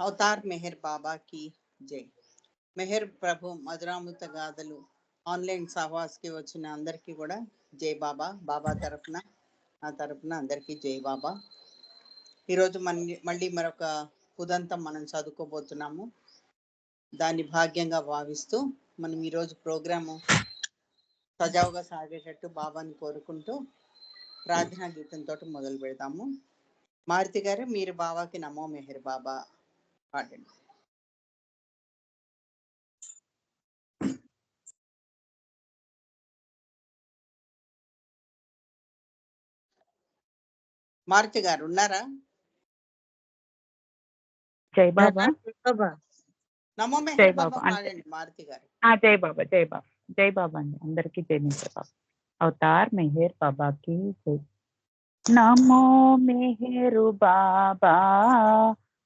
Avatar Meher బాబాకి జై. మెహర్ ప్రభు మధురామృత గాథలు ఆన్లైన్ సహవాస్కి వచ్చిన అందరికీ కూడా జై బాబా. బాబా తరపున నా తరపున అందరికీ జై బాబా. ఈరోజు మన మళ్ళీ మరొక ఉదంతం మనం చదువుకోబోతున్నాము. దాన్ని భాగ్యంగా భావిస్తూ మనం ఈరోజు ప్రోగ్రాము సజావుగా సాగేటట్టు బాబాని కోరుకుంటూ ప్రార్థనా గీతంతో మొదలు పెడతాము. మారుతి గారు మీరు బాబాకి నమో మెహర్ బాబా. పాడండి మారుతి గారు ఉన్నారా? జై బాబా. నమో జై బాబా. మారుతి గారు. ఆ జై బాబా జై బాబా. జై బాబా అండి. అందరికీ జై బాబా. అవతార్ మెహర్ బాబాకి జై. నమో మెహరు బాబా.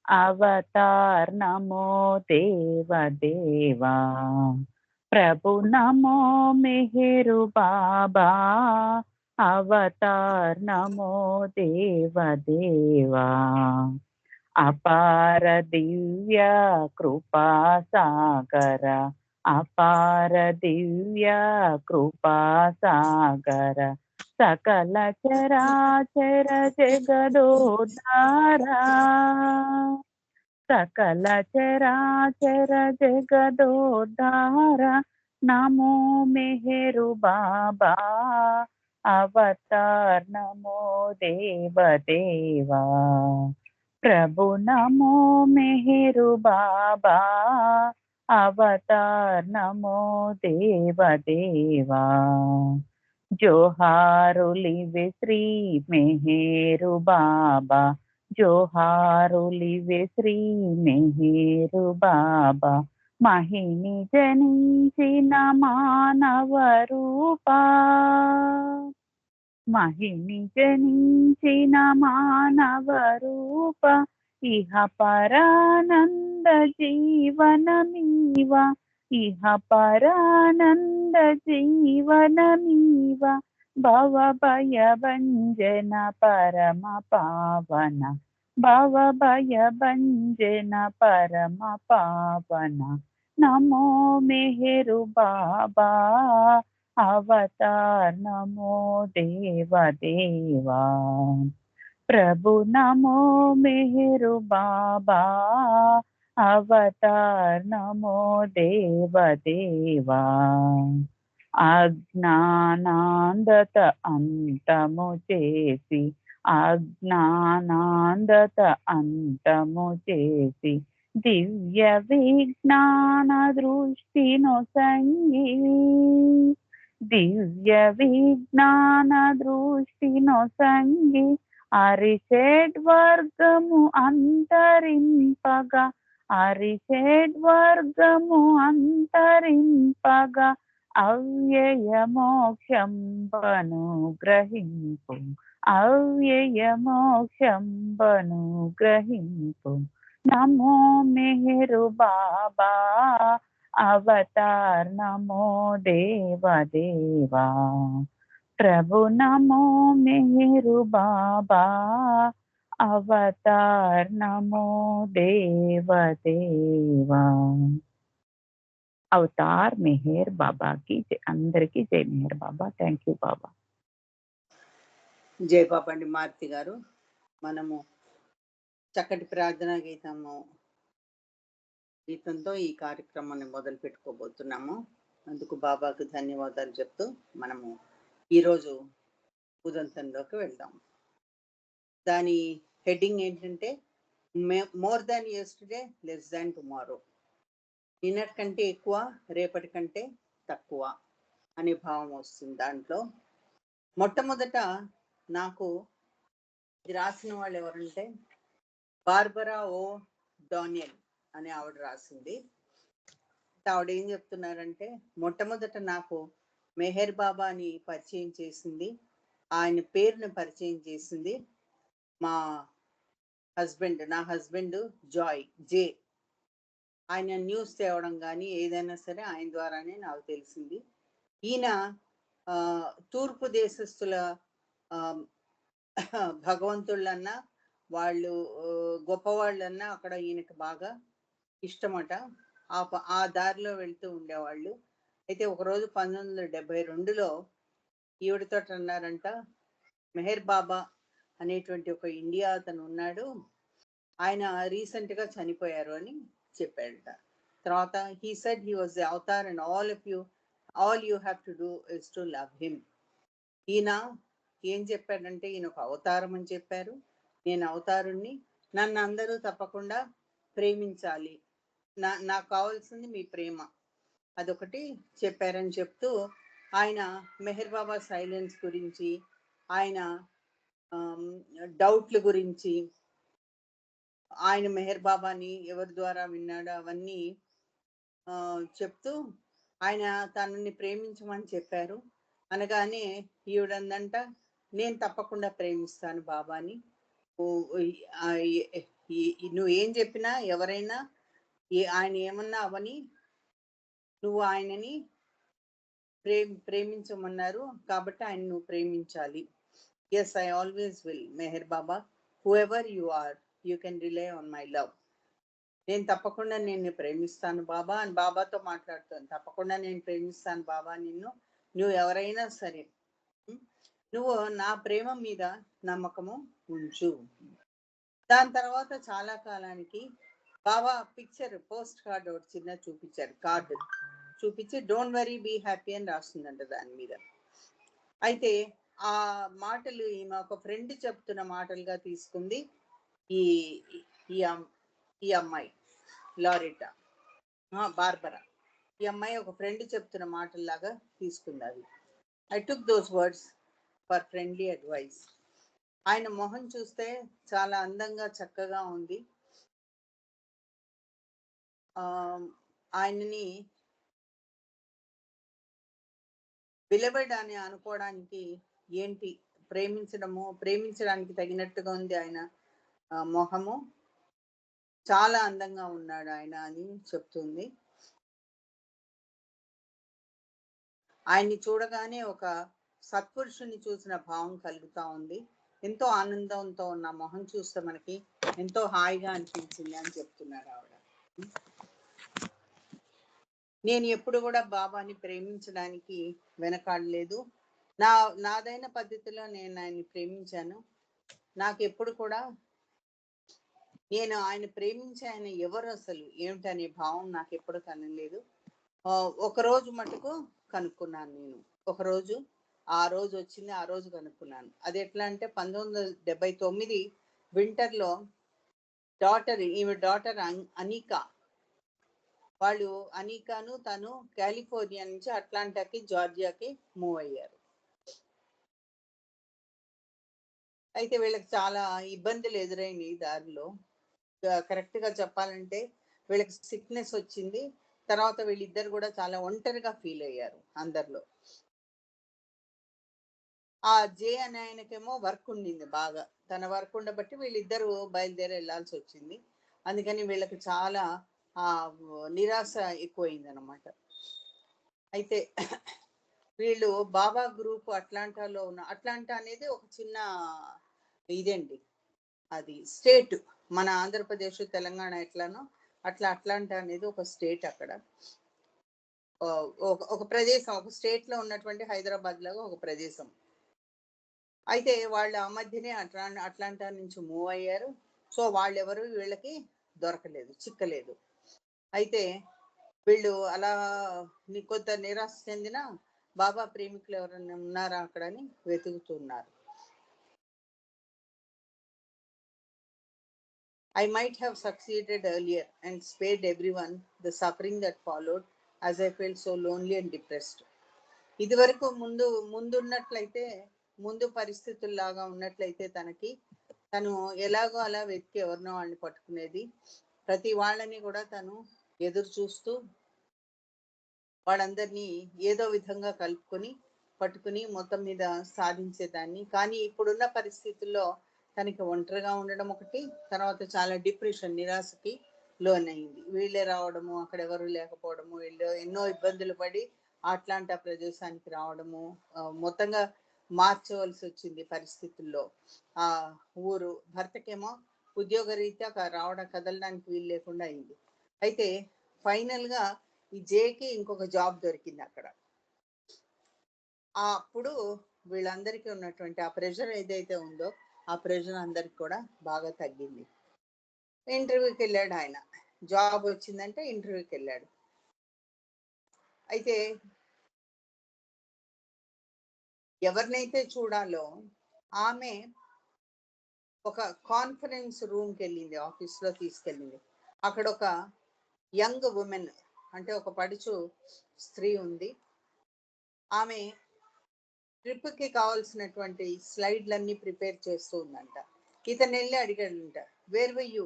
అవతార్ నమో దేవదేవా ప్రభు నమో మెహరు బాబా. అవతార్ నమో దేవదేవా అపార దివ్య కృపా సాగర. అపార దివ్య కృపా సాగర. సకల చరాచర జగదోదారా. సకల చరాచర జగదోదారా. నమో మెహరు బాబా అవతార్ నమో దేవదేవా. ప్రభు నమో మెహరు బాబా అవతార్ నమో దేవదేవా. జోహారులివే శ్రీ మెహేరు బాబా. జోహారులివే శ్రీ మెహేరు బాబా. మహిని జనించిన మానవ రూపా. మహిని జనించిన మానవ రూప. ఇహ పరానంద జీవనమీవ. ఇహ పరానంద జీవనమీవ భవ భయ భంజన పరమ పావన భవ భయ భంజన పరమ పావన నమో మెహరు బాబా అవతార్ నమో దేవదేవా. ప్రభు నమో మెహరు బాబా అవతార్ నమో దేవ దేవా అజ్ఞానాందత అంతము చేసి అజ్ఞానాందత అంతము చేసి దివ్య విజ్ఞాన దృష్టిను సంగీ దివ్య విజ్ఞాన దృష్టిను సంగి అరిషడ్ వర్గము అంతరింపగా అరిషడ్ వర్గము అంతరింపగా అవ్యయ మోక్షం బను గ్రహింపు అవ్యయ మోక్షం బను గ్రహింపు నమో మెహరు బాబా అవతార్ నమో దేవ దేవా ప్రభు నమో మెహరు బాబా అవతార్ నమో దేవ దేవా అవతార్ మెహేర్ బాబాకి జై- అందరికీ జై మెహర్ బాబా. Thank you Baba. జై బాబండి మారుతి గారు. మనము చక్కటి ప్రార్థనా గీతము గీతంతో ఈ కార్యక్రమాన్ని మొదలు పెట్టుకోబోతున్నాము. అందుకు బాబాకు ధన్యవాదాలు చెప్తూ మనము ఈరోజు ఉదంతంలోకి వెళ్దాం. దాని హెడ్డింగ్ ఏంటంటే more than yesterday less than tomorrow. నిన్నటి కంటే ఎక్కువ రేపటి కంటే తక్కువ అనే భావం వస్తుంది దాంట్లో. మొట్టమొదట నాకు ఇది రాసిన వాళ్ళు ఎవరంటే బార్బరా ఓ డానియల్ అని ఆవిడ రాసింది. ఆవిడ ఏం చెప్తున్నారంటే మొట్టమొదట నాకు మెహర్ బాబాని పరిచయం చేసింది. ఆయన పేరుని పరిచయం చేసింది. మా హస్బెండ్ నా హస్బెండ్ జాయ్ జే. ఆయన న్యూస్ తేవడం కానీ ఏదైనా సరే ఆయన ద్వారానే నాకు తెలిసింది. ఈయన తూర్పు దేశస్థుల భగవంతుళ్ళన్నా వాళ్ళు గొప్పవాళ్ళన్నా అక్కడ ఈయనకి బాగా ఇష్టమట. ఆ ఆ దారిలో వెళ్తూ ఉండేవాళ్ళు. అయితే ఒకరోజు పంతొమ్మిది వందల డెబ్బై రెండులో ఈవిడతో అన్నారంట మెహర్ బాబా అనేటువంటి ఒక ఇండియా అతను ఉన్నాడు. ఆయన రీసెంట్గా చనిపోయారు అని చెప్పాడట. తర్వాత he said he was avatar and all of you all you have to do is to love him ఈయన ఏం చెప్పాడంటే ఈయన ఒక అవతారం అని చెప్పారు. నేను అవతారుణ్ణి నన్ను అందరూ తప్పకుండా ప్రేమించాలి. నా నాకు కావాల్సింది మీ ప్రేమ. అదొకటి చెప్పారని చెప్తూ ఆయన మెహర్ బాబా సైలెన్స్ గురించి ఆయన డౌట్ల గురించి ఆయన మెహర్ బాబాని ఎవరి ద్వారా విన్నాడో అవన్నీ చెప్తూ ఆయన తనని ప్రేమించమని చెప్పారు. అనగానే ఈవిడందంట నేను తప్పకుండా ప్రేమిస్తాను బాబాని. నువ్వు ఏం చెప్పినా ఎవరైనా ఆయన ఏమన్నా అవని నువ్వు ఆయనని ప్రేమ ప్రేమించమన్నారు. కాబట్టి ఆయన నువ్వు ప్రేమించాలి. Yes I always will Meher Baba who you are, are you can rely on my love నేను తప్పకుండా నేను ప్రేమిస్తాను బాబా అని బాబాతో మాట్లాడుతాను. తప్పకుండా నేను ప్రేమిస్తాను బాబా నిన్ను. నువ్వు ఎవరైనా సరే నువ్వు నా ప్రేమ మీద నమ్మకము ఉంచు. దాని తర్వాత చాలా కాలానికి బాబా పిక్చర్ పోస్ట్ కార్డ్ ఒకటి చిన్న చూపించారు కార్డు. చూపించి డోంట్ వరీ బీ హ్యాపీ అని రాస్తుందంట దాని మీద. అయితే ఆ మాటలు ఈమె ఒక ఫ్రెండ్ చెప్తున్న మాటలుగా తీసుకుంది ఈ ఈ అమ్- ఈ అమ్మాయి లారిటా. బార్బరా. ఈ అమ్మాయి ఒక ఫ్రెండ్ చెప్తున్న మాటల్లాగా తీసుకుంది అది. I took those words for friendly advice ఆయన మొహం చూస్తే చాలా అందంగా చక్కగా ఉంది. ఆయనని బిలబెడ్ అని అనుకోవడానికి ఏంటి ప్రేమించడము ప్రేమించడానికి తగినట్టుగా ఉంది ఆయన మొహము? చాలా అందంగా ఉన్నాడు ఆయన అని చెప్తుంది. ఆయన్ని చూడగానే ఒక సత్పురుషుని చూసిన భావం కలుగుతా ఉంది. ఎంతో ఆనందంతో ఉన్న మొహం చూస్తే మనకి ఎంతో హాయిగా అనిపించింది అని చెప్తున్నారు ఆవిడ. నేను ఎప్పుడు కూడా బాబాని ప్రేమించడానికి వెనకాడలేదు. నా నాదైన పద్ధతిలో నేను ఆయన్ని ప్రేమించాను. నాకు ఎప్పుడు కూడా నేను ఆయన ప్రేమించే ఆయన ఎవరు అసలు? ఏమిటనే భావం నాకు ఎప్పుడు కనలేదు. ఒకరోజు ఒక రోజు మటుకు కనుక్కున్నాను నేను. ఒక రోజు ఆ రోజు వచ్చింది ఆ రోజు కనుక్కున్నాను. అది ఎట్లా అంటే పంతొమ్మిది వందల డెబ్బై తొమ్మిది వింటర్లో డాటర్ ఈమె డాటర్ అనికా. వాళ్ళు అనికాను తను కాలిఫోర్నియా నుంచి అట్లాంటాకి జార్జియాకి మూవ్ అయ్యారు. అయితే వీళ్ళకి చాలా ఇబ్బందులు ఎదురైనాయి దారిలో. కరెక్ట్గా చెప్పాలంటే వీళ్ళకి సిక్నెస్ వచ్చింది. తర్వాత వీళ్ళిద్దరు కూడా చాలా ఒంటరిగా ఫీల్ అయ్యారు అందరిలో. ఆ జే అనే ఆయనకేమో వర్క్ ఉండింది బాగా. తన వర్క్ ఉండబట్టి వీళ్ళిద్దరూ బయలుదేరి వెళ్ళాల్సి వచ్చింది. అందుకని వీళ్ళకి చాలా ఆ నిరాశ ఎక్కువైంది అనమాట అయితే వీళ్ళు బాబా గ్రూప్ అట్లాంటాలో ఉన్న అట్లాంటా అనేది ఒక చిన్న ఇదండి. అది స్టేట్. మన ఆంధ్రప్రదేశ్ తెలంగాణ ఎట్లానో అట్లా అట్లాంటా అనేది ఒక స్టేట్ అక్కడ. ఒక ఒక ప్రదేశం ఒక స్టేట్లో ఉన్నటువంటి హైదరాబాద్ లాగా ఒక ప్రదేశం. అయితే వాళ్ళు ఆ మధ్యనే అట్లా అట్లాంటా నుంచి మూవ్ అయ్యారు. సో వాళ్ళెవరు వీళ్ళకి దొరకలేదు చిక్కలేదు. అయితే వీళ్ళు అలా కొంత నిరాశ చెందిన బాబా ప్రేమికులు ఎవరైనా ఉన్నారా అక్కడ అని వెతుకుతున్నారు. I might have succeeded earlier and spared everyone the suffering that followed as I felt so lonely and depressed. ఇదివరకు ముందు ముందున్నట్లయితే ముందు పరిస్థితుల్లాగా ఉన్నట్లయితే తనకి తను ఎలాగో అలా వెతికి ఎవరినో వాళ్ళని పట్టుకునేది ప్రతి వాళ్ళని కూడా తను ఎదురు చూస్తూ వాళ్ళందరినీ ఏదో విధంగా కలుపుకొని పట్టుకుని మొత్తం మీద సాధించేదాన్ని కానీ ఇప్పుడున్న పరిస్థితుల్లో తనకి ఒంటరిగా ఉండడం ఒకటి తర్వాత చాలా డిప్రెషన్ నిరాశకి లోనైంది. వీళ్ళే రావడము అక్కడ ఎవరు లేకపోవడము వీళ్ళు ఎన్నో ఇబ్బందులు పడి అట్లాంటా ప్రదేశానికి రావడము మొత్తంగా మార్చవలసి వచ్చింది పరిస్థితుల్లో. ఆ ఊరు భర్తకేమో ఉద్యోగరీత్యా రీత్యా రావడం కదలడానికి వీలు లేకుండా అయింది. అయితే ఫైనల్గా ఈ జేకి ఇంకొక జాబ్ దొరికింది అక్కడ. అప్పుడు వీళ్ళందరికీ ఉన్నటువంటి ఆ ప్రెషర్ ఏదైతే ఉందో ఆ ప్రజలు అందరికి కూడా బాగా తగ్గింది. ఇంటర్వ్యూకి వెళ్ళాడు ఆయన. జాబ్ వచ్చిందంటే ఇంటర్వ్యూకి వెళ్ళాడు అయితే ఎవరినైతే చూడాలో ఆమె ఒక కాన్ఫరెన్స్ రూమ్కి వెళ్ళింది ఆఫీస్లో తీసుకెళ్ళింది. అక్కడ ఒక యంగ్ ఉమెన్ అంటే ఒక పడుచు స్త్రీ ఉంది. ఆమె ట్రిప్కి కావాల్సినటువంటి స్లైడ్లన్నీ ప్రిపేర్ చేస్తూ ఉందంట. ఇతను వెళ్ళి అడిగాడంట వేర్ వై యూ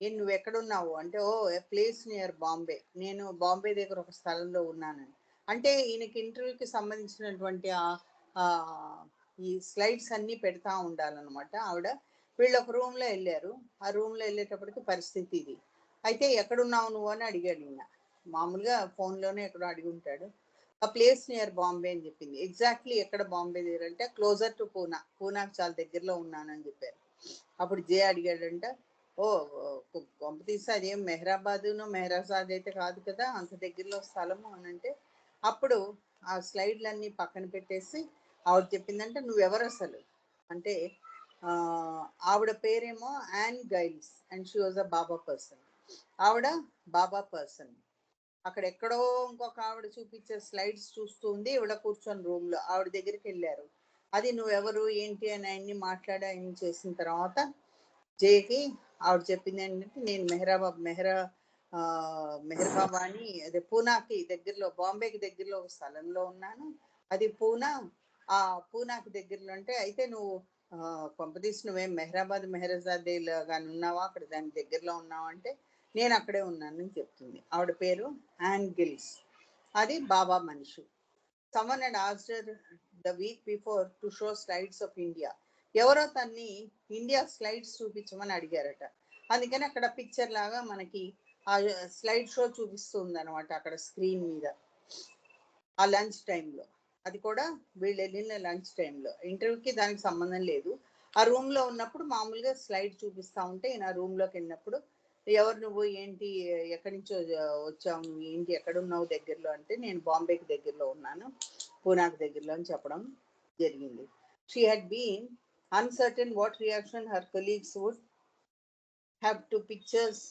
ఏ నువ్వు ఎక్కడున్నావు? అంటే ఓ ప్లేస్ నియర్ బాంబే నేను బాంబే దగ్గర ఒక స్థలంలో ఉన్నానని. అంటే ఈయనకి ఇంటర్వ్యూకి సంబంధించినటువంటి ఆ ఈ స్లైడ్స్ అన్ని పెడతా ఉండాలన్నమాట ఆవిడ. వీళ్ళు ఒక రూమ్లో వెళ్ళారు. ఆ రూమ్లో వెళ్ళేటప్పటికి పరిస్థితి ఇది. అయితే ఎక్కడున్నావు నువ్వు? అని అడిగాడు ఈయన. మామూలుగా ఫోన్లోనే లోనే ఎక్కడో అడిగి ఉంటాడు. ఆ ప్లేస్ నియర్ బాంబే అని చెప్పింది. ఎగ్జాక్ట్లీ ఎక్కడ బాంబే దగ్గర అంటే క్లోజర్ టు పూనా. పూనాకు చాలా దగ్గరలో ఉన్నానని చెప్పారు. అప్పుడు జే అడిగాడంట ఓ కొంప అదేం మెహరాబాదును మెహ్రాబాద్ అయితే కాదు కదా అంత దగ్గరలో స్థలము అని అంటే అప్పుడు ఆ స్లైడ్లన్నీ పక్కన పెట్టేసి ఆవిడ చెప్పిందంటే నువ్వెవరు అసలు? అంటే ఆవిడ పేరేమో Ann Giles and she was a Baba person ఆవిడ బాబా పర్సన్ అక్కడ ఎక్కడో ఇంకొక ఆవిడ చూపించే స్లైడ్స్ చూస్తూ ఉంది. ఈవిడ కూర్చొని రూమ్లో ఆవిడ దగ్గరికి వెళ్ళారు. అది నువ్వెవరు ఏంటి? అని ఆయన్ని మాట్లాడి ఆయన చేసిన తర్వాత జేకి ఆవిడ చెప్పింది ఏంటంటే నేను మెహరాబాబ్ మెహరా ఆ, మెహర్బాబా అని అదే పూనాకి దగ్గరలో బాంబేకి దగ్గరలో ఒక స్థలంలో ఉన్నాను. అది పూనా ఆ పూనాకి దగ్గరలో అంటే అయితే నువ్వు ఆ, కొంపదీసి నువ్వేం మెహరాబాద్ మెహరాజాద్ కానీ ఉన్నావా అక్కడ దాని దగ్గరలో ఉన్నావు? అంటే నేను అక్కడే ఉన్నానని చెప్తుంది. ఆవిడ పేరు యాన్ గిల్స్ అది బాబా మనిషి. Summon and after the week before to show slides of India ఎవరో తన్ని ఇండియా స్లైడ్స్ చూపించమని అడిగారట. అందుకని అక్కడ పిక్చర్ లాగా మనకి ఆ స్లైడ్ షో చూపిస్తుంది అనమాట అక్కడ స్క్రీన్ మీద. ఆ లంచ్ టైంలో అది కూడా వీళ్ళు వెళ్ళిన లంచ్ టైంలో ఇంటర్వ్యూకి దానికి సంబంధం లేదు. ఆ రూమ్లో ఉన్నప్పుడు మామూలుగా స్లైడ్ చూపిస్తా ఉంటే ఈయన రూమ్లోకి వెళ్ళినప్పుడు ఎవరు నువ్వు? ఏంటి? ఎక్కడి నుంచో వచ్చావు? ఏంటి? ఎక్కడ ఉన్నావు దగ్గరలో? అంటే నేను బాంబేకి దగ్గరలో ఉన్నాను. పూనాకు దగ్గరలో అని చెప్పడం జరిగింది. She had been uncertain what reaction her colleagues would have to pictures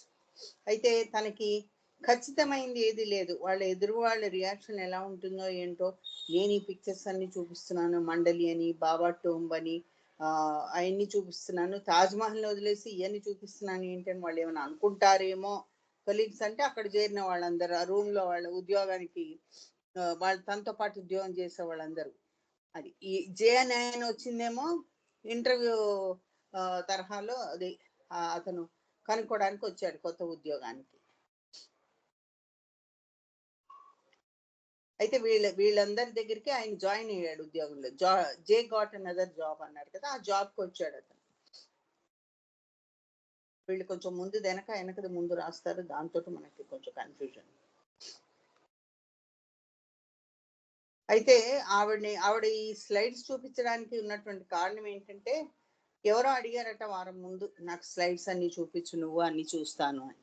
అయితే తనకి ఖచ్చితమైంది ఏది లేదు. వాళ్ళ ఎదురు వాళ్ళ రియాక్షన్ ఎలా ఉంటుందో ఏంటో నేను ఈ పిక్చర్స్ అన్ని చూపిస్తున్నాను. మండలి అని బాబా టోంబ్ అని అవన్నీ చూపిస్తున్నాను. తాజ్ మహల్ వదిలేసి ఇవన్నీ చూపిస్తున్నాను ఏంటని వాళ్ళు ఏమైనా అనుకుంటారేమో? కొలీగ్స్ అంటే అక్కడ చేరిన వాళ్ళందరూ ఆ రూమ్లో వాళ్ళ ఉద్యోగానికి వాళ్ళు వాళ్ళ తనతో పాటు ఉద్యోగం చేసే వాళ్ళందరూ. అది ఈ జే వచ్చిందేమో ఇంటర్వ్యూ తరహాలో అది అతను కనుక్కోవడానికి వచ్చాడు కొత్త ఉద్యోగానికి. అయితే వీళ్ళ వీళ్ళందరి దగ్గరికి ఆయన జాయిన్ అయ్యాడు ఉద్యోగంలో. జా జే గాట్ అనదర్ జాబ్ అన్నారు కదా ఆ జాబ్కి వచ్చాడు అతను. వీళ్ళు కొంచెం ముందు వెనక వెనకది ముందు రాస్తారు. దాంతో మనకి కొంచెం కన్ఫ్యూజన్ అయితే ఆవిడని ఆవిడ ఈ స్లైడ్స్ చూపించడానికి ఉన్నటువంటి కారణం ఏంటంటే ఎవరో అడిగారట వారం ముందు నాకు స్లైడ్స్ అన్ని చూపించు నువ్వు అన్ని చూస్తాను అని.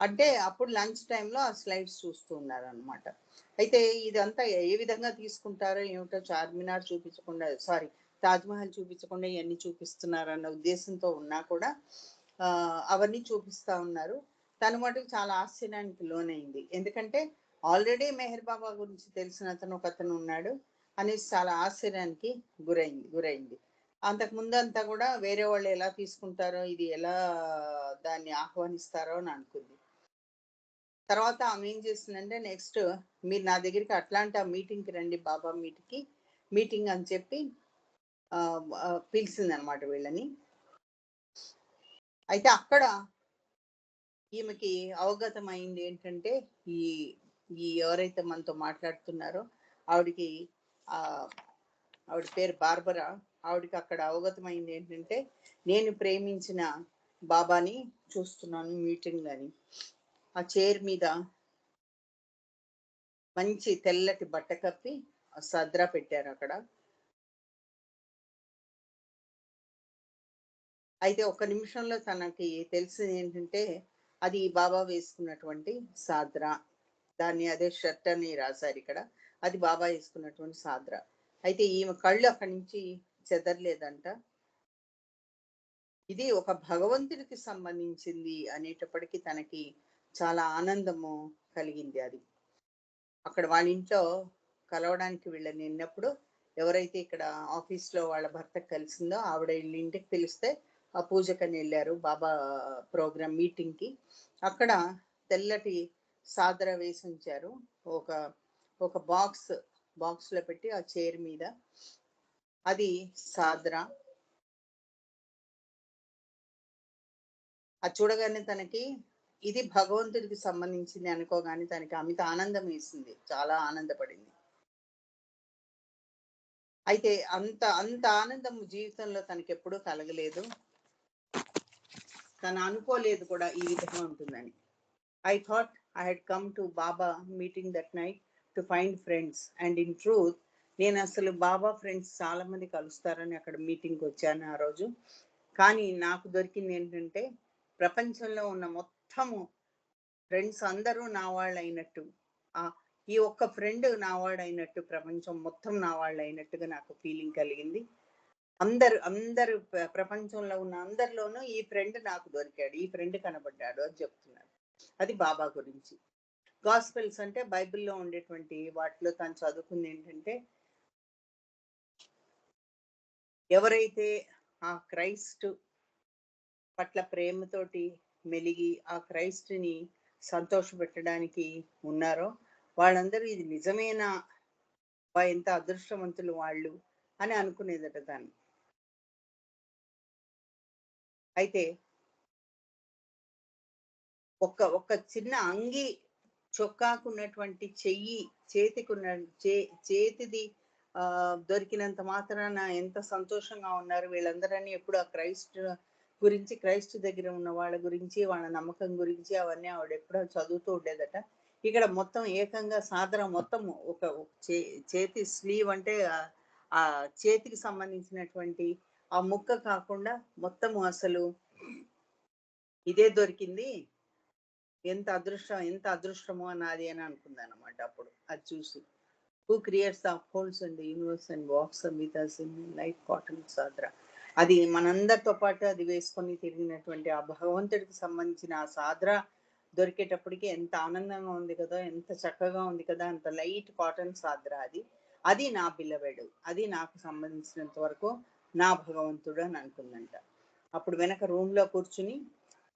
అంటే అప్పుడు లంచ్ టైంలో ఆ స్లైడ్స్ చూస్తూ ఉన్నారు అనమాట అయితే ఇదంతా ఏ విధంగా తీసుకుంటారో ఏమిటో చార్మినార్ చూపించకుండా సారీ తాజ్మహల్ చూపించకుండా ఇవన్నీ చూపిస్తున్నారు అన్న ఉద్దేశంతో ఉన్నా కూడా అవన్నీ చూపిస్తా ఉన్నారు. తను మటుకు చాలా ఆశ్చర్యానికి లోనైంది. ఎందుకంటే ఆల్రెడీ మెహర్ బాబా గురించి తెలిసిన అతను ఒక అతను ఉన్నాడు అనేసి చాలా ఆశ్చర్యానికి గురైంది గురైంది. అంతకు ముందు అంతా కూడా వేరే వాళ్ళు ఎలా తీసుకుంటారో ఇది ఎలా దాన్ని ఆహ్వానిస్తారో అని అనుకుంది. తర్వాత ఆమె ఏం చేసిందంటే నెక్స్ట్ మీరు నా దగ్గరికి అట్లాంటి మీటింగ్కి రండి బాబా మీటింగ్కి మీటింగ్ అని చెప్పి పిలిచింది అనమాట వీళ్ళని. అయితే అక్కడ ఈమెకి అవగతం అయింది ఏంటంటే ఈ ఈ ఎవరైతే మనతో మాట్లాడుతున్నారో ఆవిడికి ఆవిడ పేరు బార్బరా ఆవిడకి అక్కడ అవగతమైంది ఏంటంటే నేను ప్రేమించిన బాబాని చూస్తున్నాను మీటింగ్ అని ఆ చైర్ మీద మంచి తెల్లటి బట్ట కప్పి సద్రా పెట్టారు అక్కడ. అయితే ఒక నిమిషంలో తనకి తెలిసింది ఏంటంటే అది బాబా వేసుకున్నటువంటి సాద్రా. దాన్ని అదే షర్ట్ అని రాశారు ఇక్కడ. అది బాబా వేసుకున్నటువంటి సాద్రా. అయితే ఈమె కళ్ళు అక్కడి నుంచి చెదరలేదంట. ఇది ఒక భగవంతుడికి సంబంధించింది అనేటప్పటికీ తనకి చాలా ఆనందము కలిగింది అది. అక్కడ వాళ్ళ ఇంట్లో కలవడానికి వెళ్ళని నిన్నప్పుడు ఎవరైతే ఇక్కడ ఆఫీస్లో వాళ్ళ భర్త కలిసిందో ఆవిడ వీళ్ళ ఇంటికి తెలిస్తే ఆ పూజకని వెళ్ళారు బాబా ప్రోగ్రామ్ మీటింగ్కి అక్కడ తెల్లటి సాదర వేసి ఉంచారు ఒక ఒక బాక్స్ బాక్స్లో పెట్టి ఆ చైర్ మీద అది సాద్రా. అది చూడగానే తనకి ఇది భగవంతుడికి సంబంధించింది అనుకోగానే తనకి అమిత ఆనందం వేసింది. చాలా ఆనందపడింది. అయితే అంత అంత ఆనందం జీవితంలో తనకి ఎప్పుడూ కలగలేదు. తను అనుకోలేదు కూడా ఈ విధంగా ఉంటుందని. I thought I had come to Baba meeting that night to find friends and in truth నేను అసలు బాబా ఫ్రెండ్స్ చాలా మంది కలుస్తారని అక్కడ మీటింగ్కి వచ్చాను ఆ రోజు. కానీ నాకు దొరికింది ఏంటంటే ప్రపంచంలో ఉన్న మొత్తం మొత్తము ఫ్రెండ్స్ అందరూ నా వాళ్ళు అయినట్టు ఆ ఈ ఒక్క ఫ్రెండ్ నా వాడైనట్టు ప్రపంచం మొత్తం నా వాళ్ళు అయినట్టుగా నాకు ఫీలింగ్ కలిగింది. అందరు అందరు ప్రపంచంలో ఉన్న అందరిలోనూ ఈ ఫ్రెండ్ నాకు దొరికాడు. ఈ ఫ్రెండ్ కనబడ్డాడు అని చెప్తున్నారు. అది బాబా గురించి. గాస్పెల్స్ అంటే బైబిల్లో ఉండేటువంటి వాటిలో తను చదువుకుంది ఏంటంటే ఎవరైతే ఆ క్రైస్ట్ పట్ల ప్రేమతోటి మెలిగి ఆ క్రైస్ట్ని సంతోషపెట్టడానికి ఉన్నారో వాళ్ళందరూ ఇది నిజమేనా? వా ఎంత అదృష్టవంతులు వాళ్ళు అని అనుకునేదట దాన్ని అయితే ఒక ఒక చిన్న అంగి చొక్కాకున్నటువంటి చెయ్యి చేతికున్న చే చేతిది దొరికినంత మాత్రాన ఎంత సంతోషంగా ఉన్నారు వీళ్ళందరని ఎప్పుడు ఆ క్రైస్ట్ గురించి క్రైస్తు దగ్గర ఉన్న వాళ్ళ గురించి వాళ్ళ నమ్మకం గురించి అవన్నీ ఆవిడ ఎప్పుడో చదువుతూ ఉండేదట. ఇక్కడ మొత్తం ఏకంగా సాధన మొత్తం ఒక చే- చేతి స్లీవ్ అంటే ఆ- చేతికి సంబంధించినటువంటి ఆ ముక్క కాకుండా మొత్తము అసలు ఇదే దొరికింది. ఎంత అదృష్టం ఎంత అదృష్టమో నాది అని అనుకుందాను అనమాట అప్పుడు. అది చూసి. Who creates the holes and universe and walks with us in life cotton సాద్రా అది మనందరితో పాటు అది వేసుకొని తిరిగినటువంటి ఆ భగవంతుడికి సంబంధించిన ఆ సాద్ర దొరికేటప్పటికి ఎంత ఆనందంగా ఉంది కదా ఎంత చక్కగా ఉంది కదా అంత లైట్ కాటన్ సాద్ర అది. అది నా పిల్లవాడు అది నాకు సంబంధించినంత వరకు నా భగవంతుడు అని అనుకుందంట. అప్పుడు వెనక రూమ్లో కూర్చుని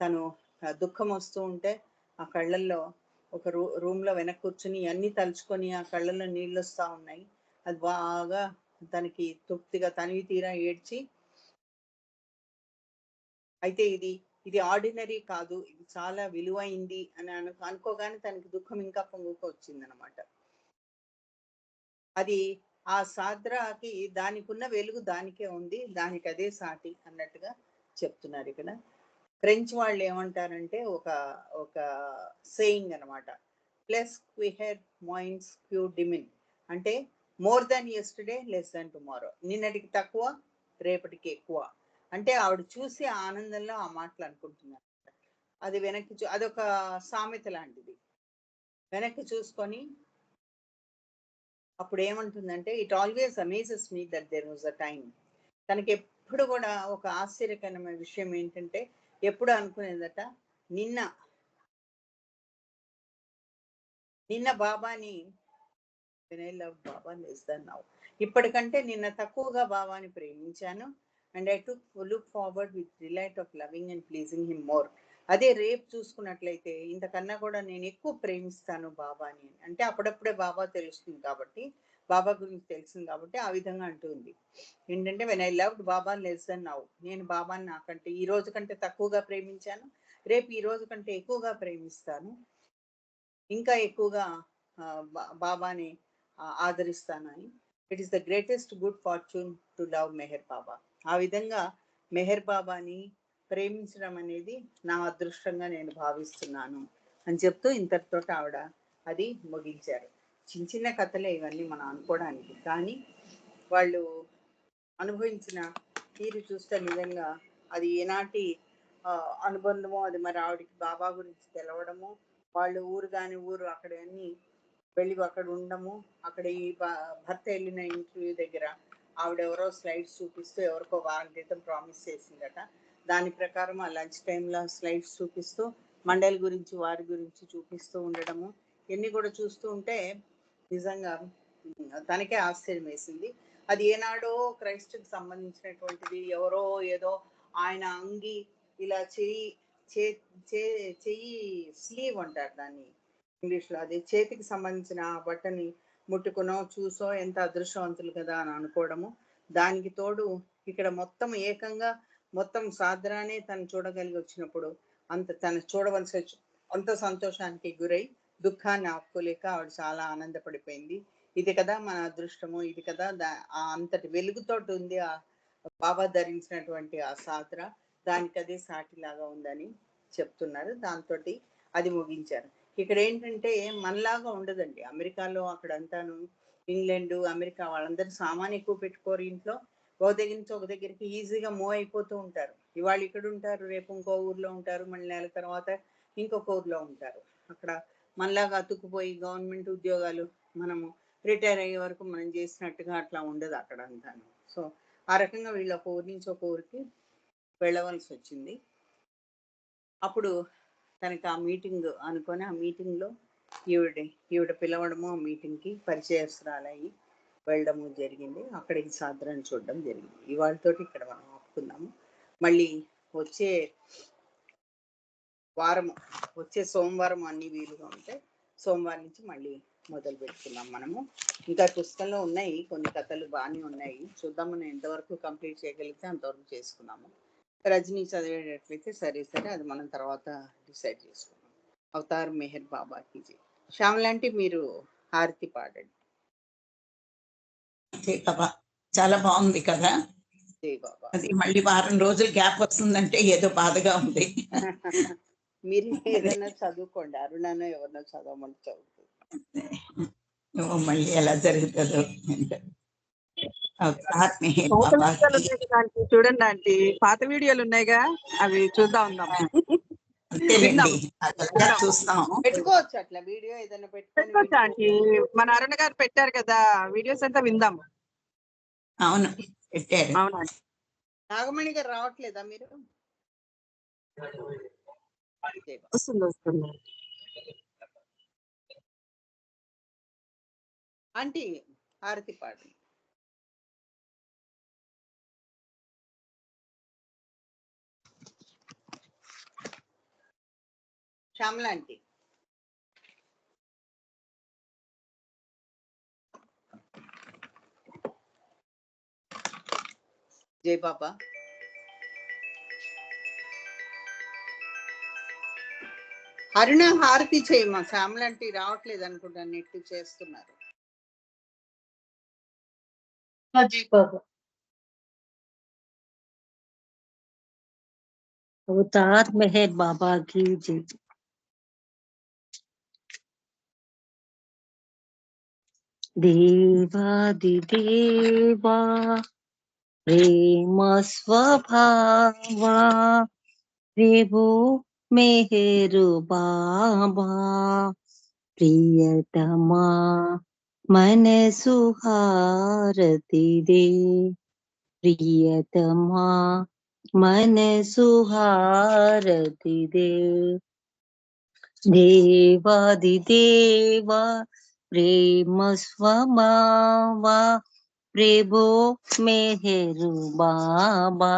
తను దుఃఖం వస్తూ ఉంటే ఆ కళ్ళల్లో ఒక రూ రూమ్లో వెనక కూర్చుని అన్ని తలుచుకొని ఆ కళ్ళల్లో నీళ్ళు వస్తూ ఉన్నాయి. అది బాగా తనకి తృప్తిగా తనివి తీరా ఏడ్చి అయితే ఇది ఇది ఆర్డినరీ కాదు ఇది చాలా విలువైంది అని అను అనుకోగానే తనకి దుఃఖం ఇంకా పొంగుకు వచ్చింది అనమాట అది ఆ సాద్రాకి దానికి ఉన్న వెలుగు దానికే ఉంది దానికి అదే సాటి అన్నట్టుగా చెప్తున్నారు ఇక్కడ. ఫ్రెంచ్ వాళ్ళు ఏమంటారంటే ఒక ఒక సేయింగ్ అనమాట. ప్లస్ క్విహెర్ మాయిన్స్ క్యూ డిమిన్ అంటే more than yesterday less than tomorrow నిన్నటికి తక్కువ రేపటికి ఎక్కువ. అంటే ఆవిడ చూసి ఆనందంలో ఆ మాటలు అనుకుంటున్నారు. అది వెనక్కి చూ అదొక సామెత లాంటిది. వెనక్కి చూసుకొని అప్పుడు ఏమంటుందంటే it always amazes me that there was a time తనకి ఎప్పుడు కూడా ఒక ఆశ్చర్యకరమైన విషయం ఏంటంటే ఎప్పుడు అనుకునేదట నిన్న నిన్న బాబాని లవ్ బాబా లెస్ ఇప్పటికంటే నిన్న తక్కువగా బాబాని ప్రేమించాను. And I took look forward with delight of loving and pleasing him more అదే రేపు చూసుకున్నట్లయితే ఇంతకన్నా కూడా నేను ఎక్కువ ప్రేమిస్తాను బాబాని అంటే అప్పుడప్పుడే బాబా తెలుస్తుంది కాబట్టి బాబా గురించి తెలిసింది కాబట్టి ఆ విధంగా అంటుంది ఏంటంటే when I loved Baba less than now నేను బాబాని నాకంటే ఈ రోజు కంటే తక్కువగా ప్రేమించాను రేపు ఈ రోజు కంటే ఎక్కువగా ప్రేమిస్తాను ఇంకా ఎక్కువగా బాబాని ఆ, ఆదరిస్తానని it is the greatest good fortune to love Meher Baba ఆ విధంగా మెహర్ బాబాని ప్రేమించడం అనేది నా అదృష్టంగా నేను భావిస్తున్నాను అని చెప్తూ ఇంతటితో ఆవిడ అది ముగించారు. చిన్న చిన్న కథలే ఇవన్నీ మనం అనుకోవడానికి. కానీ వాళ్ళు అనుభవించిన తీరు చూస్తే నిజంగా అది ఏనాటి అనుబంధమో అది మరి ఆవిడకి బాబా గురించి తెలవడము వాళ్ళు ఊరు కాని ఊరు అక్కడ అన్ని వెళ్ళి అక్కడ ఉండము అక్కడ ఈ భ- భర్త వెళ్ళిన ఇంటర్వ్యూ దగ్గర ఆవిడెవరో స్లైడ్స్ చూపిస్తూ ఎవరికో వారం క్రితం ప్రామిస్ చేసిందట. దాని ప్రకారం ఆ లంచ్ టైంలో స్లైడ్స్ చూపిస్తూ మండలి గురించి వారి గురించి చూపిస్తూ ఉండడము. ఇవన్నీ కూడా చూస్తూ ఉంటే నిజంగా తనకే ఆశ్చర్యం వేసింది. అది ఏనాడో క్రైస్ట్కి సంబంధించినటువంటిది ఎవరో ఏదో ఆయన అంగి ఇలా చెయ్యి చే చే- చెయ్యి స్లీవ్ అంటారు దాన్ని ఇంగ్లీష్లో. అది చేతికి సంబంధించిన బట్టని ముట్టుకునో చూసో ఎంత అదృష్టవంతులు కదా అని అనుకోవడము. దానికి తోడు ఇక్కడ మొత్తం ఏకంగా మొత్తం సాద్రానే తను చూడగలిగి వచ్చినప్పుడు అంత తను చూడవలసి వచ్చి అంత సంతోషానికి గురై దుఃఖాన్ని ఆపుకోలేక ఆవిడ చాలా ఆనందపడిపోయింది. ఇది కదా మన అదృష్టము ఇది కదా దా- అంతటి వెలుగుతోటి ఉంది ఆ బాబా ధరించినటువంటి ఆ సాద్ర దానికి అదే సాటిలాగా ఉందని చెప్తున్నారు. దాంతో అది ముగించారు. ఇక్కడ ఏంటంటే మనలాగా ఉండదండి. అమెరికాలో అక్కడంతాను ఇంగ్లాండు ఇంగ్లాండ్ అమెరికా వాళ్ళందరూ సామాన్ ఎక్కువ పెట్టుకోరు ఇంట్లో. ఒక దగ్గర నుంచి ఒక దగ్గరికి ఈజీగా మూవ్ అయిపోతూ ఉంటారు. ఇవాళ ఇక్కడ ఉంటారు రేపు ఇంకో ఊర్లో ఉంటారు మళ్ళీ నెల తర్వాత ఇంకొక ఊర్లో ఉంటారు. అక్కడ మనలాగా అతుక్కుపోయి గవర్నమెంట్ ఉద్యోగాలు మనము రిటైర్ అయ్యే వరకు మనం చేసినట్టుగా అట్లా ఉండదు అక్కడ అంతాను సో ఆ రకంగా వీళ్ళు ఒక ఊరి నుంచి ఒక ఊరికి వెళ్ళవలసి వచ్చింది అప్పుడు తనకి ఆ మీటింగ్ అనుకొని ఆ మీటింగ్లో ఈవిడ ఈవిడ పిలవడము ఆ మీటింగ్కి పరిచయస్తురాలయ్యి వెళ్ళడము జరిగింది. అక్కడికి సాద్రాన్ని చూడడం జరిగింది. ఇవాళతోటి ఇక్కడ మనం ఆపుకుందాము. మళ్ళీ వచ్చే వారము వచ్చే సోమవారం అన్ని వీలుగా ఉంటే సోమవారం నుంచి మళ్ళీ మొదలు పెడుతున్నాం మనము. ఇంకా పుస్తకంలో ఉన్నాయి కొన్ని కథలు బాగానే ఉన్నాయి. చూద్దాం మనం ఎంతవరకు కంప్లీట్ చేయగలిగితే అంతవరకు చేసుకున్నాము. రజనీ చదివేటట్లయితే సరే సరే అది మనం తర్వాత డిసైడ్ చేసుకుందాం. అవతార్ మెహర్ బాబాకి జై. శ్యామలాంటి మీరు హారతి పాడండి. చాలా బాగుంది కదా? బాబా. అది మళ్ళీ వారం రోజులు గ్యాప్ వస్తుందంటే ఏదో బాధగా ఉంది. మీరు ఏదైనా చదువుకోండి. అరుణానో ఎవరినో చదవమని చదువుతుంది. మళ్ళీ ఎలా జరుగుతుందో చూడండి ఆంటీ పాత వీడియోలు ఉన్నాయిగా? అవి చూద్దాం పెట్టుకోవచ్చు అట్లా వీడియో ఏదైనా పెట్టుకోవచ్చు ఆంటీ మన అరుణ గారు పెట్టారు కదా. వీడియోస్ అంతా విందాం. అవును. పెట్టారు. అవునా? నాగమణి గారు రావట్లేదా మీరు. వస్తుంది వస్తుంది. ఆంటీ హారతి పాడు శ్యామల ఆంటీ జై బాబా అరుణ హారతి చేయమ్మా శ్యామల ఆంటీ రావట్లేదు అనుకుంటా నెట్ చేస్తున్నారు जी बाबा अवतार मेहर बाबा की जय देवादिदेवा प्रेमस्वभावा विभो मेहरु बाबा प्रियतमा मन सुहार दे। प्रियतमा मन सुहार दे। देवादिदेवा प्रेम स्वभावा प्रेबो मेहरु बाबा,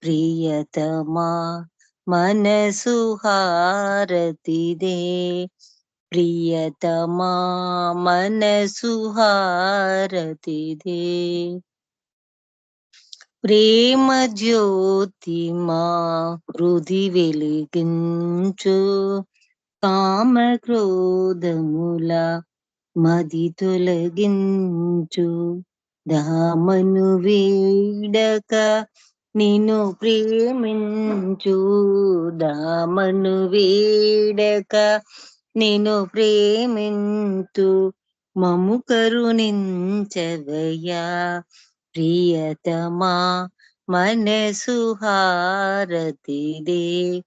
प्रियतमा मन सुहारति दे। प्रियतमा मन सुहारति दे। प्रेम ज्योति मा हृदि वेलिगिंचु కామ క్రోధముల మది తొలగించు. దామను వీడక నిన్ను ప్రేమించు. దామను వీడక నిన్ను ప్రేమించు. మము కరుణించవయ్యా. ప్రియతమా మనసు హారతిదే.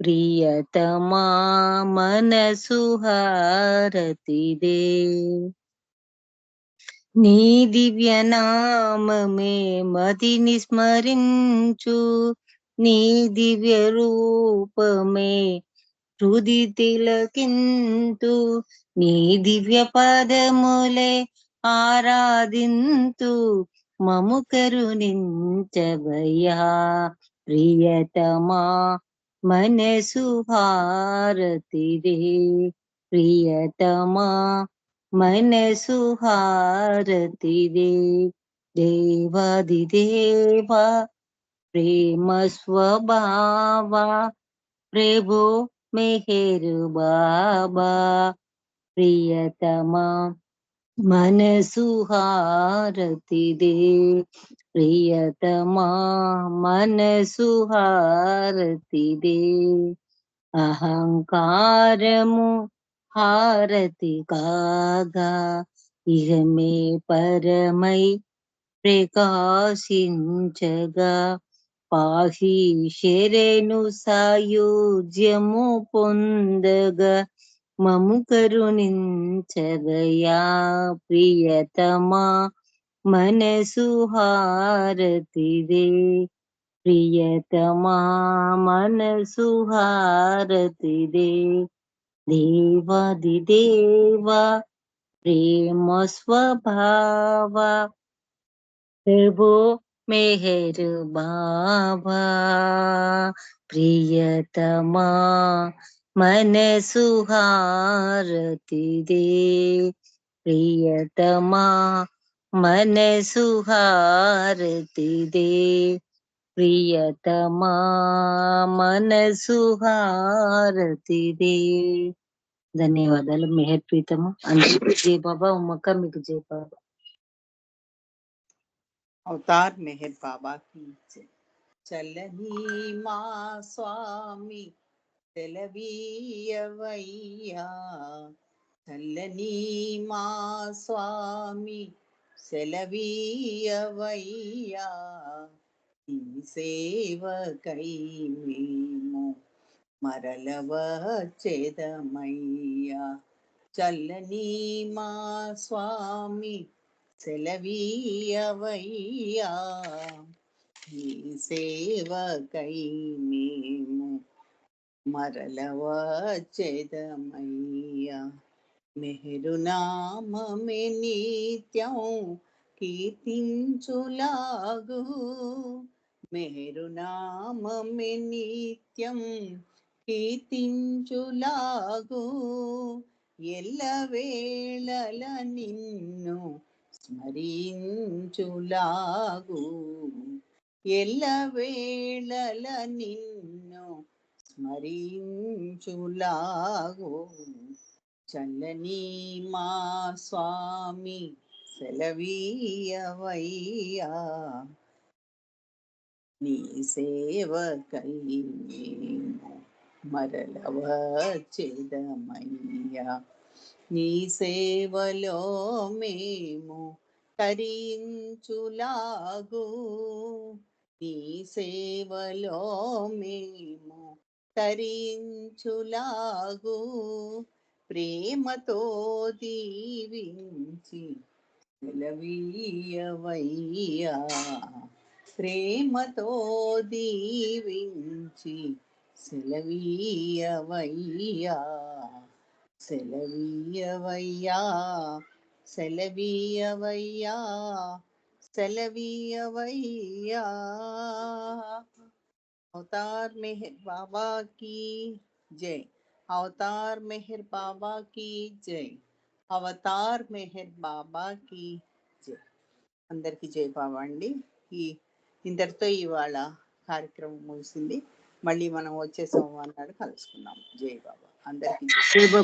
ప్రియతమా మనసు హారతిదే. నీ దివ్య నామమే మతిని స్మరించు. నీ దివ్య రూపమే హృది తిలకింతు. నీ దివ్య పదములే ఆరాధింతు. మము కరుణించవయ్యా ప్రియతమా మనసు హారతిరే ప్రియతమా మనసు హారతిరే దేవాది దేవా ప్రేమ స్వభావ ప్రభు మెహరు బాబా ప్రియతమా మనసు మనసుహారతిదే. ప్రియతమా మనసుహారతిదే. అహంకారము హారతి కాగా ఇహ మే పరమై ప్రకాశించగా. పాహి శరణు సాయుజ్యము పొందగా. మము కరుణించదయా ప్రియతమా మనసు హారతిదే. ప్రియతమా మనసు హారతిదే. దేవాది దేవా ప్రేమ స్వభావ ప్రభో మెహరు బాబా ప్రియతమా మనసు హారతిదే ప్రియతమా మనసు హారతిదే ప్రియతమా మనసు హారతిదే ధన్యవాదాలు మెహర్ ప్రీతము అందరికీ జై బాబా ఉమ్మక్క మీకు జై బాబా అవతార్ మెహర్ బాబా की जय చల్లని మా స్వామి సెలవీయవయ్యా చల్లని మా స్వామి సెలవీయవయ్యా. ఈ సేవకై మేము మరలవచ్చేదమయ్యా. చల్లని మా స్వామి సెలవీయవయ్యా. నీ సేవకై మేము మరలవచ్చేదమయ్యా. మెహరునామే నిత్యం కీర్తించులాగు. మెహరునామే నిత్యం కీర్తించులాగు. ఎల్లవేళల నిన్ను స్మరించులాగు. ఎల్లవేళల నిన్ను స్మరించులాగో. చల్లని మా స్వామి సెలవీయవయ్యా. నీ సేవకై మేము మరలవచ్చేదమయ్యా. నీ సేవలో మేము తరించులాగు. నీ సేవలో మేము తరించులాగు ప్రేమతో దీవించి సెలవీయవయ్యా. ప్రేమతో దీవించి సెలవీయవయ్యా. సెలవీయవయ్యా సెలవీయవయ్యా సెలవీయవయ్యా. अवतार मेहर बाबा की जय अवतार मेहर बाबा की जय అవతార్ మెహర్ బాబా కి జై అందరికీ జై బాబా అండి ఈ ఇంతటితో ఇవాళ కార్యక్రమం ముగిసింది మళ్ళీ మనం వచ్చే సోమవారం నాడు కలుసుకుందాం జై బాబా అందరికీ జై జై బాబా